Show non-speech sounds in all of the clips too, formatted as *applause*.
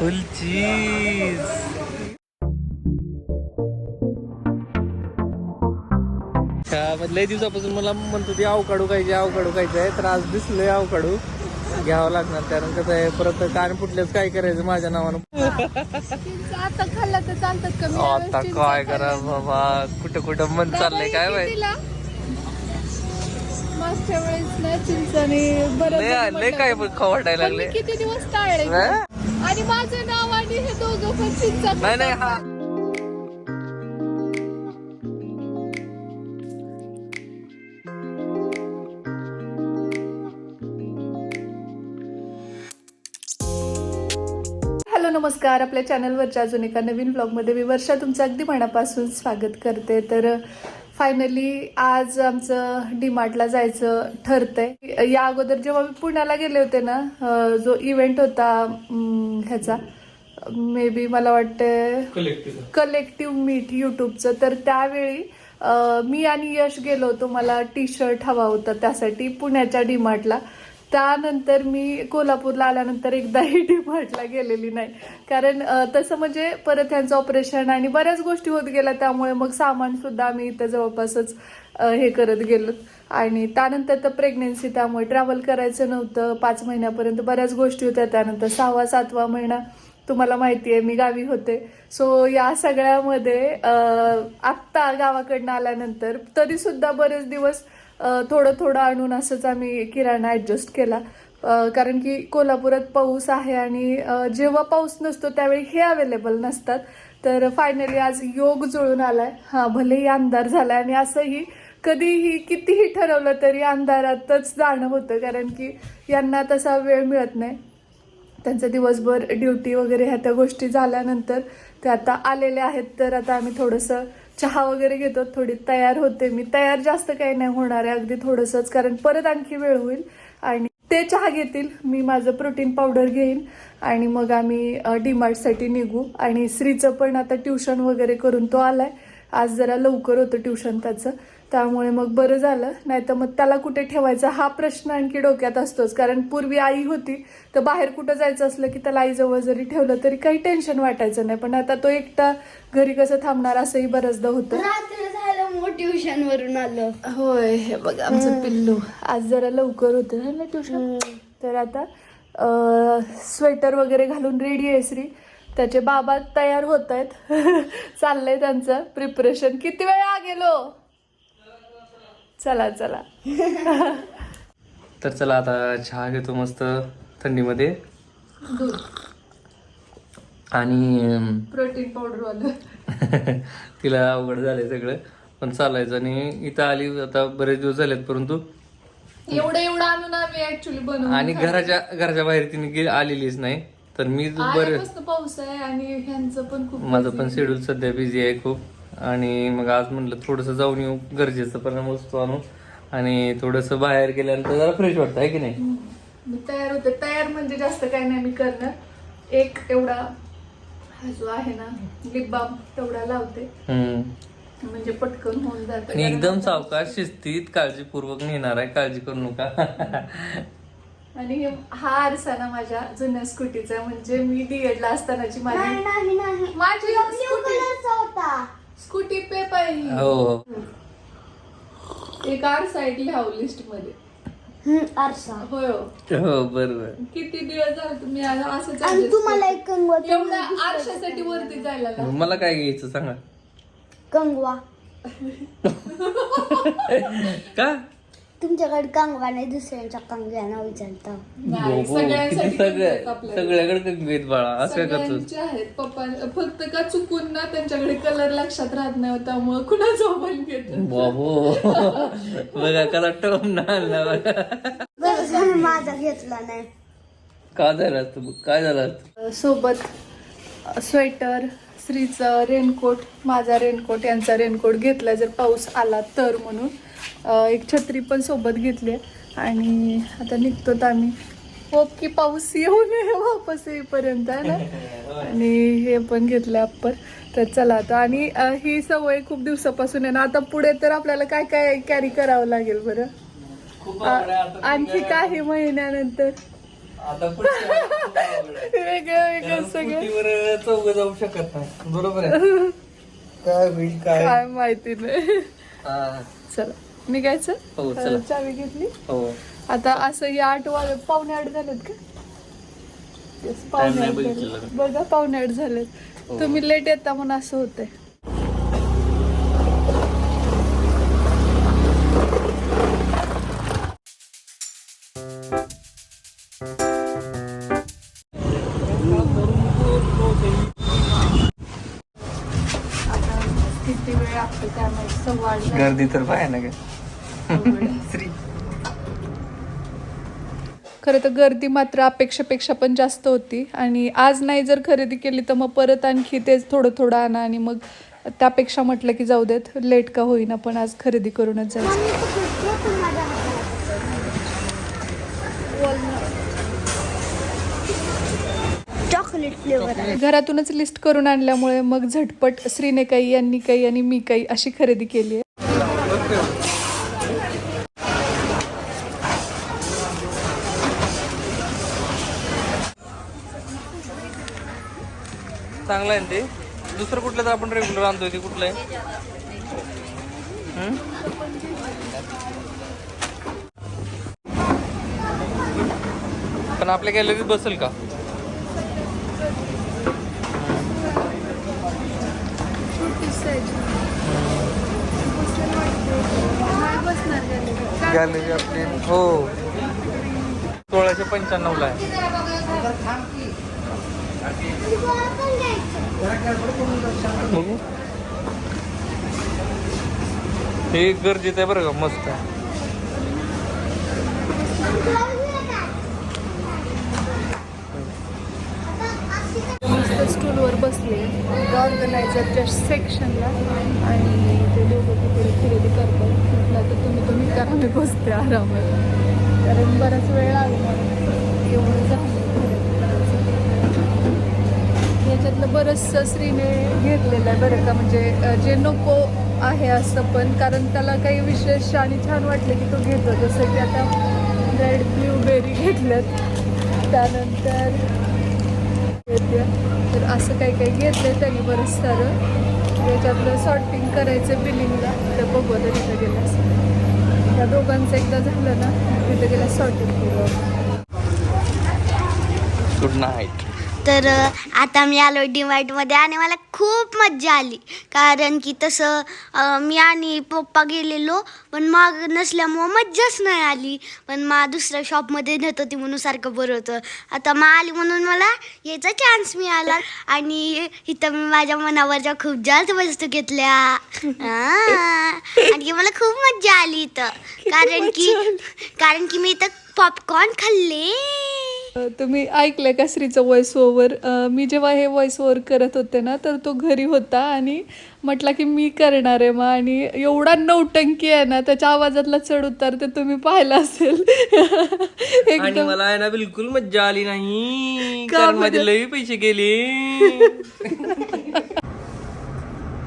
फुल चीज लय दिवसापासून मला म्हणतो ती अवकाडू खायची अवकाडू खायचं आहे. तर आज दिसलंय अवकाडू. घ्यावं लागणार. कारण कसं आहे परत कान फुटल्यास काय करायचं माझ्या नावानं? आता खाल्ला तर चालतात कमी आता काय करा बाबा? कुठं कुठं मन चाललंय काय माहिती? मागच्या वेळेस ना चिंचाने बरं लय काय म्हटलं. खाऊ वाटायला पण मी लागले? किती दिवस टाळले? आणि माझं नाव आणि हे दोघं पण चिंचा नाही नाही हा. हॅलो नमस्कार. आपल्या चॅनलवरच्या अजून एका नवीन ब्लॉगमध्ये मी वर्षा तुमचं अगदी मनापासून स्वागत करते. तर फायनली आज आमचं डीमार्टला जायचं ठरतंय. या अगोदर जेव्हा मी पुण्याला गेले होते ना जो इव्हेंट होता ह्याचा मे बी मला वाटतं कलेक्टिव्ह मीट यूट्यूबचं तर त्यावेळी मी आणि यश गेलो होतो. मला टी शर्ट हवा होता त्यासाठी पुण्याच्या डीमार्टला त्यानंतर मी कोल्हापूरला आल्यानंतर एकदाही डिमार्टला गेलेली नाही. कारण तसं म्हणजे परत ह्यांचं ऑपरेशन आणि बऱ्याच गोष्टी होत गेल्या त्यामुळे मग सामान सुद्धा आम्ही इथं जवळपासच हे करत गेलो. आणि त्यानंतर तर प्रेग्नेन्सी त्यामुळे ट्रॅव्हल करायचं नव्हतं. पाच महिन्यापर्यंत बऱ्याच गोष्टी होत्या. त्यानंतर सहावा सातवा महिना तुम्हाला माहिती आहे मी गावी होते. सो या सगळ्यामध्ये आत्ता गावाकडनं आल्यानंतर तरी सुद्धा बरेच दिवस थोडं थोडं आणून असंच आम्ही किराणा ॲडजस्ट केला. कारण की कोल्हापुरात पाऊस आहे आणि जेव्हा पाऊस नसतो त्यावेळी हे अवेलेबल नसतात. तर फायनली आज योग जुळून आलाय. हा भलेही अंधार झालाय आणि असंही कधीही कितीही ठरवलं तरी अंधारातच जाणं होतं. कारण की यांना तसा वेळ मिळत नाही. त्यांचं दिवसभर ड्युटी वगैरे ह्या त्या गोष्टी झाल्यानंतर ते आता आलेले आहेत. तर आता आम्ही थोडंसं चहा वगैरे घेतो थोडी तयार होते मी. तयार जास्त काही नाही होणार आहे अगदी थोडंसंच कारण परत आणखी वेळ होईल. आणि ते चहा घेतील मी माझं प्रोटीन पावडर घेईन आणि मग आम्ही डीमार्टसाठी निघू. आणि श्रीचं पण आता ट्युशन वगैरे करून तो आलाय. आज जरा लवकर होतं ट्युशन त्याचं. त्यामुळे मग बरं झालं. नाही तर मग त्याला कुठे ठेवायचा? हा प्रश्न आणखी डोक्यात असतोच. कारण पूर्वी आई होती तर बाहेर कुठं जायचं असलं की त्याला आईजवळ जरी ठेवलं तरी काही टेन्शन वाटायचं नाही. पण आता तो एकटा घरी कसं थांबणार असंही बऱ्याचदा होतं. रात्र झालं मग ट्युशन वरून आलं. होय हे बघा आमचं पिल्लू. आज जरा लवकर होतं ना ट्युशन? तर आता स्वेटर वगैरे घालून रेडी आहे श्री. त्याचे बाबा तयार होत आहेत *laughs* चाललंय त्यांचं प्रिपरेशन किती वेळा गेलो चला चला. *laughs* तर चला आता चहा घेतो मस्त थंडीमध्ये. आणि प्रोटीन पावडर वालं *laughs* तिला अवघड झालंय सगळं. पण चालायचं आणि इथं आली आता बरेच दिवस झालेत परंतु. एवढं एवढं आणून आम्ही ऍक्च्युली बनवून आणि घराच्या घराच्या बाहेर तिने आलेलीच नाही. तर मी बरं पाऊस आहे आणि ह्यांचं पण खूप माझं busy पण आहे. शेड्यूल सध्या बिझी आहे खूप. आणि मग आज म्हटलं थोडंसं जाऊन येऊ गरजेचं पण वस्तू आणू आणि थोडंसं बाहेर गेल्यानंतर जरा फ्रेश वाटतं आहे की नाही? मी तयार होते. तयार म्हणजे जास्त काही नाही मी करणार. एक एवढा हा जो आहे ना लिप बाम तेवढा लावते. हम्म. म्हणजे पटकन होऊन जातं. आणि एकदम सावकाश शिस्तीत काळजीपूर्वक नेणार आहे काळजी करू नका. *laughs* आणि हे हा आरसा ना माझ्या जुन्या स्कूटीचा म्हणजे मी डीएड ला असतानाची माझी नाही नाही माझी स्कूटी. कलरचा होता. स्कूटी पेप आहे. ही. हो. हो एक आरसा एक लिहाव लिस्टमध्ये आरसा. होय हो. हो बरोबर. किती दिवस झाले तुम्ही आज असंच आणि adjust तुम्हाला. एक कंगवा एवढ्या आरशासाठी वरती जायला लागलं. मला काय घ्यायचं सांगा? कंगवा. का? तुमच्याकडे कंगवा नाही दुसऱ्यांच्या कंगव्याना विचारता. नाही, हो, सगळ्यांसाठी किती सगळ्या आहेत. सगळ्याकडे बाळा असं सगळ्यांचे आहेत पप्पा फक्त का चुकून ना त्यांच्याकडे कलर लक्षात राहत नाही त्यामुळे कुणाचा मोबाईल घेत बाबो. बघा कसा टोम ना आणला बघा. बरं माझा घेतला नाही. काय झालं असतं बघ, काय झालं असतं सोबत स्वेटर श्रीचं रेनकोट माझा रेनकोट यांचा रेनकोट घेतला जर पाऊस आला तर म्हणून. एक छत्री पण सोबत घेतली. आणि आता निघतो आम्ही. होप की पाऊस येऊ नये वापस येईपर्यंत आहे ना? *laughs* आणि हे पण घेतलं अप्पर तर चला आता. आणि ही सवय खूप दिवसापासून आहे ना? आता पुढे तर आपल्याला काय काय कॅरी करावं लागेल बरं? आणखी काही महिन्यानंतर. *laughs* वेगळं वेगळं आज सगळे. स्कूटीवर चौघ जाऊ शकत नाही बरोबर *laughs* काय होईल काय माहिती नाही. हा. चला. निघायचं हो, चला. अं, चावी घेतली हो आता असं या आठ वाजे पावणे आठ झालेत का Yes, Time पावणे नाही आठ बघितलेला झालेत. बघा पावणे आठ झालेत हो. तुम्ही लेट येता म्हणून असं होतंय आता किती वेळ लागतो काय माहिती सव्वा आठ झाले. गर्दी तर पाय ना काय. श्री खरं तर गर्दी मात्र अपेक्षापेक्षा पण जास्त होती. आणि आज नाही जर खरेदी केली तर मग परत आणखी तेच थोडं थोडं आणा आणि मग त्यापेक्षा म्हटलं की जाऊ देत लेट का होईना पण आज खरेदी करूनच जायचं. घरातूनच लिस्ट करून आणल्यामुळे मग झटपट श्रीने काही यांनी काही आणि मी काही अशी खरेदी केली आहे. चांगलं आहे ना ते. दुसरं कुठलं तर आपण रेग्युलर आणतोय ते कुठलं आहे? पण आपल्या गॅलरीत बसेल का? गॅलरी आपली. हो. सोळाशे पंच्याण्णवला आहे. बघू. हे गरजेचं आहे बरं का मस्त आहे. स्टूलवर बसले ऑर्गनायझरच्या सेक्शनला आणि ते लोक तिकडे खरेदी करतात. म्हटलं तर तुम्ही तुम्ही करा मी बसते आरामात. कारण बराच वेळ लागला एवढं झालं खरेदी करायचं. त्याच्यातलं बरंचसं स्त्रीने घेतलेलं आहे बरं का. म्हणजे जे नको आहे असं पण कारण त्याला काही विशेष आणि छान वाटलं की तो घेतो. जसं की आता रेड ब्ल्यूबेरी घेतल्यात त्यानंतर तर असं काही काही घेतलं त्यांनी बरंच सारं. त्याच्यातलं सॉर्टिंग करायचं बिलिंगला. तर बघू तर तिथं गेल्यास. त्या दोघांचं एकदा झालं ना तिथं गेल्या सॉर्टिंग केलं गुड नाईट तर आता मी आलो मध्ये आणि मला खूप मज्जा आली. कारण की तसं मी आणि पप्पा गेलेलो पण माग नसल्यामुळं मज्जाच नाही आली. पण मा दुसऱ्या शॉपमध्ये नेत होती म्हणून सारखं बरं होतं. आता मा आली म्हणून मला यायचा चान्स मिळाला. आणि इथं मी माझ्या मनावरच्या खूप जास्त वस्तू घेतल्या. आ, आणि मला खूप मज्जा आली इथं. कारण की कारण की मी इथं पॉपकॉर्न खाल्ले. तुम्ही ऐकलंय का श्रीचं व्हॉइस ओव्हर मी जेव्हा हे व्हॉइस ओव्हर करत होते ना तर तो घरी होता आणि म्हटला की मी करणार आहे मग आणि एवढा नौटंकी आहे ना त्याच्या आवाजातला चढ उतार ते तुम्ही पाहिला असेल. *laughs* आणि एकदम मला आहे ना बिलकुल मज्जा आली नाही. कारण? माझे लई पैसे गेले. *laughs*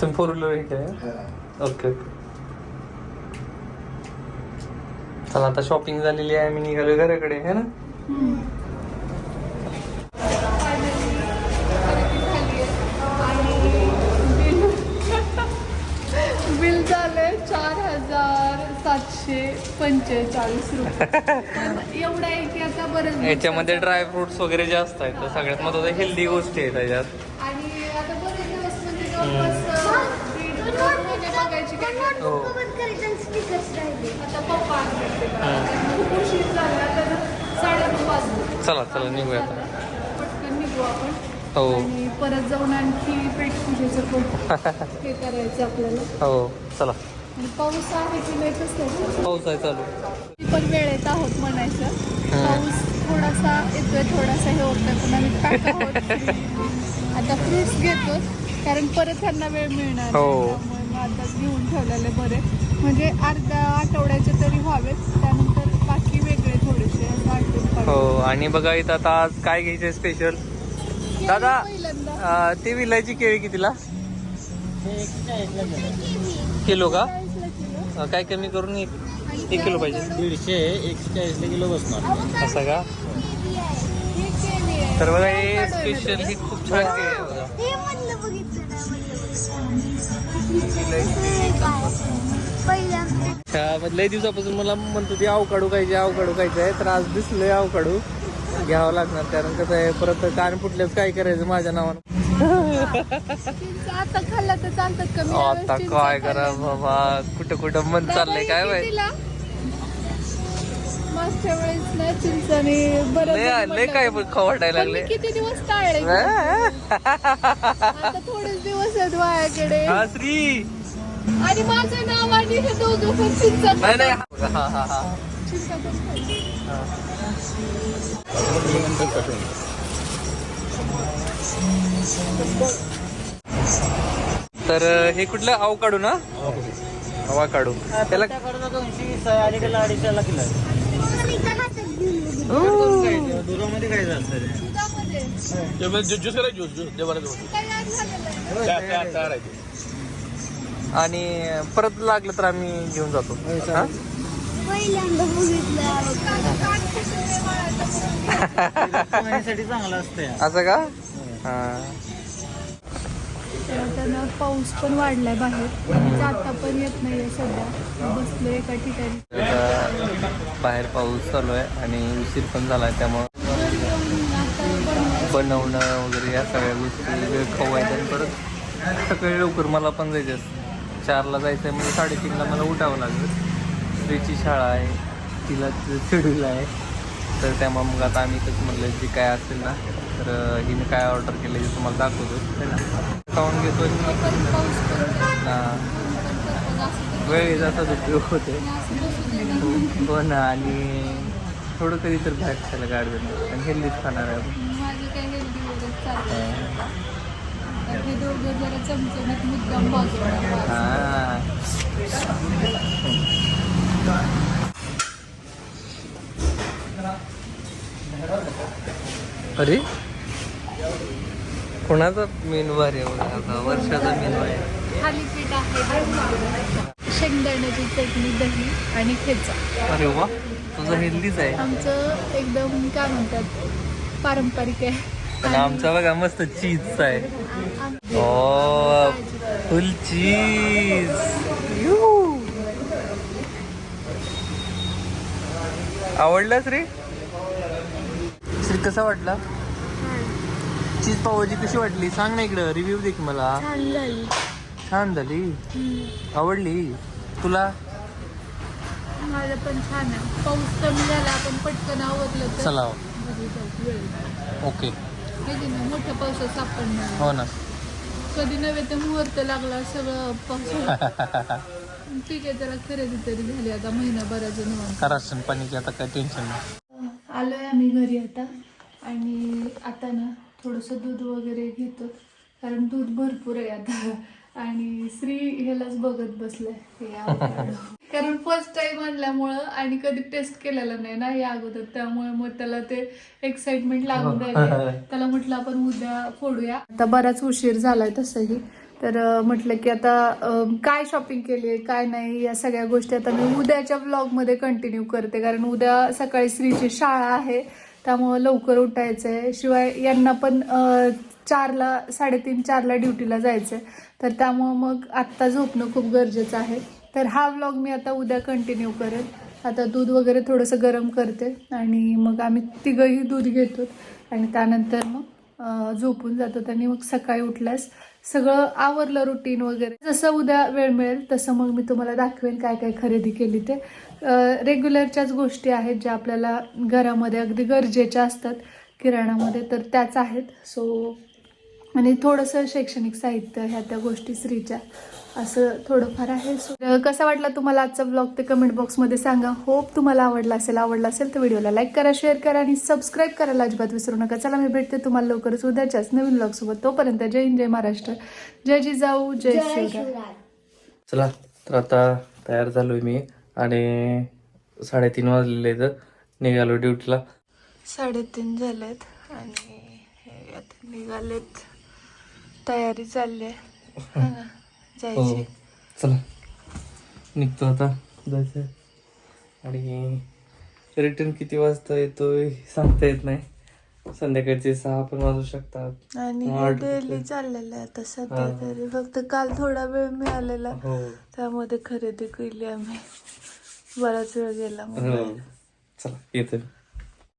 तुम्ही फोर व्हीलर हे. ओके ओके चला आता शॉपिंग झालेली आहे मी निघालो घराकडे है ना? सातशे पंचेचाळीस रुपये. एवढं आहे की आता बरं याच्यामध्ये ड्राय फ्रुट्स वगैरे जास्त आहेत तर सगळ्यात महत्वाचं हेल्दी गोष्टी आहेत त्याच्यात आणि आता बरेच दिवस म्हणजे जवळपास हो चला चला निघूया पटकन निघू आपण. हो. आणि परत जाऊन आणखी पेट पूजेचं पण *laughs* हे करायचं आपल्याला. हो चला. आणि पाऊस आहे की नाही कसं पाऊस आहे चालू. पण वेळेत आहोत म्हणायचं. पाऊस थोडासा येतोय थोडासा हे होतोय पण आम्ही pack आहोत आता फ्रुट्स घेतो कारण परत त्यांना वेळ मिळणार नाही. हो. त्यामुळे मग आता घेऊन ठेवलेले बरे. म्हणजे अर्ध्या आठवड्याचे तरी व्हावेत त्यानंतर बाकी वेगळे थोडेसे असं आठवून हो काढू. आणि बघा इथं आता आज काय घ्यायचंय स्पेशल दादा पहिल्यांदा. अं, ते विलायची केळी कितीला? किलो का. अं, काय कमी करून एक एक किलो पाहिजे दीडशे एकशे चाळीसला किलो बसणार असं का. तर बघा हे? स्पेशल ही खूप छान आहे बघा. लय दिवसापासून मला म्हणतो ती अवकाडू खायची अवकाडू खायचं आहे तर आज दिसलंय अवकाडू घ्यावं लागणार कारण कसं आहे परत कान फुटल्यास काय करायचं माझ्या नावानं आता खाल्ला तर चालतात कमी आता काय करा बाबा. कुठं कुठं मन चाललंय काय माहिती? मागच्या वेळेस ना चिंचाने बरं लय काय खवटायला लागले. किती दिवस टाळले आता थोडेच दिवस आहेत वायाकडे हा श्री आणि माझं नाव आणि हे दोघं पण चिंचा नाही नाही हा हा हा. चिंचा पण खायची. तर हे कुठलं अवकाडू ना हवा काढू त्याला. आणि परत लागलं तर आम्ही घेऊन जातो हा? पहिल्यांदा बघितलं. चांगलं असतंय असं का? हा. आता पाऊस पण वाढलाय बाहेर. जाता पण येत नाहीये सध्या. बसले एका ठिकाणी. आता बाहेर पाऊस चालू आहे आणि उशीर पण झाला आहे त्यामुळं आता. बनवणं वगैरे या सगळ्या गोष्टी वेळ खवायच्या आणि परत सकाळी लवकर मला पण जायचं असतं चारला जायचं आहे म्हणजे साडेतीनला मला उठावं लागेल. स्त्रीची शाळा आहे तिला शेड्यूल आहे. तर त्यामुळे मग आता आम्ही कसं म्हणलं जे काय असेल ना तर हिने काय ऑर्डर केलं हे तुम्हाला दाखवतो. है ना? खाऊन घेतो जास्त वेळेचा सदुपयोग होते. हो ना आणि थोडं कधी तर बाहेर खायला गाडवे आणि हेल्दीच खाणार आहे. हे. अरे? कोणाचा मेनू आहे आता? वर्षाचा मेनू आहे. शेंगदाण्याची चटणी दही आणि ठेचा. अरे वा तुझं हेल्दीच आहे. आमचं एकदम काय म्हणतात पारंपरिक आहे. पण आमचा बघा मस्त चीज आहे. फुल चीज आवडलास रे श्री कसा वाटला? चीज पावभाजी कशी वाटली? सांग ना इकडं रिव्ह्यू दे की मला. छान झाली. आवडली? तुला? माझं पण छान आहे. पाऊस कमी झाला आपण पटकन तर चला. ओके. मोठ्या पावसात सापडणार. हो ना. कधी नव्हे ते मुहूर्त लागला सगळं पाऊस *laughs* ठीक आहे जरा खरेदी तरी झाली. आता महिनाभराचं निवांत. का राशन पाणीची आता काय टेन्शन नाही. आलोय आम्ही घरी आता. आणि आता ना थोडंसं दूध वगैरे घेतो. कारण दूध भरपूर आहे आता. आणि श्री ह्यालाच बघत बसलाय. हे *laughs* avocado. कारण फर्स्ट टाइम आणल्यामुळं आणि कधी टेस्ट केलेलं नाही ना या अगोदर. त्यामुळे मग त्याला ते एक्साइटमेंट लागून राहिले *laughs* त्याला म्हटलं आपण उद्या फोडूया. आता बराच उशीर झालाय तसंही. तर म्हटलं की आता काय शॉपिंग केली आहे काय नाही या सगळ्या गोष्टी आता मी उद्याच्या ब्लॉगमध्ये कंटिन्यू करते. कारण उद्या सकाळी स्त्रीची शाळा आहे त्यामुळं लवकर उठायचं आहे शिवाय यांना पण चारला साडेतीन चारला ड्युटीला जायचं आहे तर त्यामुळं मग आत्ता झोपणं खूप गरजेचं आहे. तर हा व्लॉग मी आता उद्या कंटिन्यू करेन. आता दूध वगैरे थोडंसं गरम करते आणि मग आम्ही तिघंही दूध घेतो. आणि त्यानंतर मग झोपून जातात आणि मग सकाळी उठल्यास सगळं आवरलं रुटीन वगैरे. जसं उद्या वेळ मिळेल तसं मग मी तुम्हाला दाखवेन काय काय खरेदी केली ते. रेग्युलरच्याच गोष्टी आहेत ज्या आपल्याला घरामध्ये अगदी गरजेच्या असतात किराणामध्ये तर त्याच आहेत. सो आणि थोडंसं शैक्षणिक साहित्य ह्या त्या गोष्टी स्त्रीच्या. असं थोडंफार आहे. सो कसा वाटला तुम्हाला आजचा ब्लॉग ते कमेंट बॉक्समध्ये सांगा. होप तुम्हाला आवडला असेल. आवडला असेल तर व्हिडिओला लाईक करा शेअर करा आणि सबस्क्राईब करायला अजिबात विसरू नका. चला मी भेटते तुम्हाला लवकरच उद्याच्याच नवीन ब्लॉगसोबत तोपर्यंत जय हिंद जय महाराष्ट्र. जय जिजाऊ जय शिवराय. चला तर आता तयार झालोय मी आणि साडेतीन वाजलेले तर निघालो ड्युटीला साडेतीन झालेत आणि हे आता निघालेत. तयारी चालली आहे. *laughs* हो. जायची चला. निघतो आता. जायचं आणि रिटर्न किती वाजता येतोय सांगता येत नाही. संध्याकाळचे सहा पण वाजू शकतात. आणि हा, डेली. चाललेलं आहे आता सध्या हा. तरी. फक्त काल थोडा वेळ मिळालेला. हो. त्यामध्ये खरेदी केली आम्ही. बराच वेळ गेला मग हो चला येतो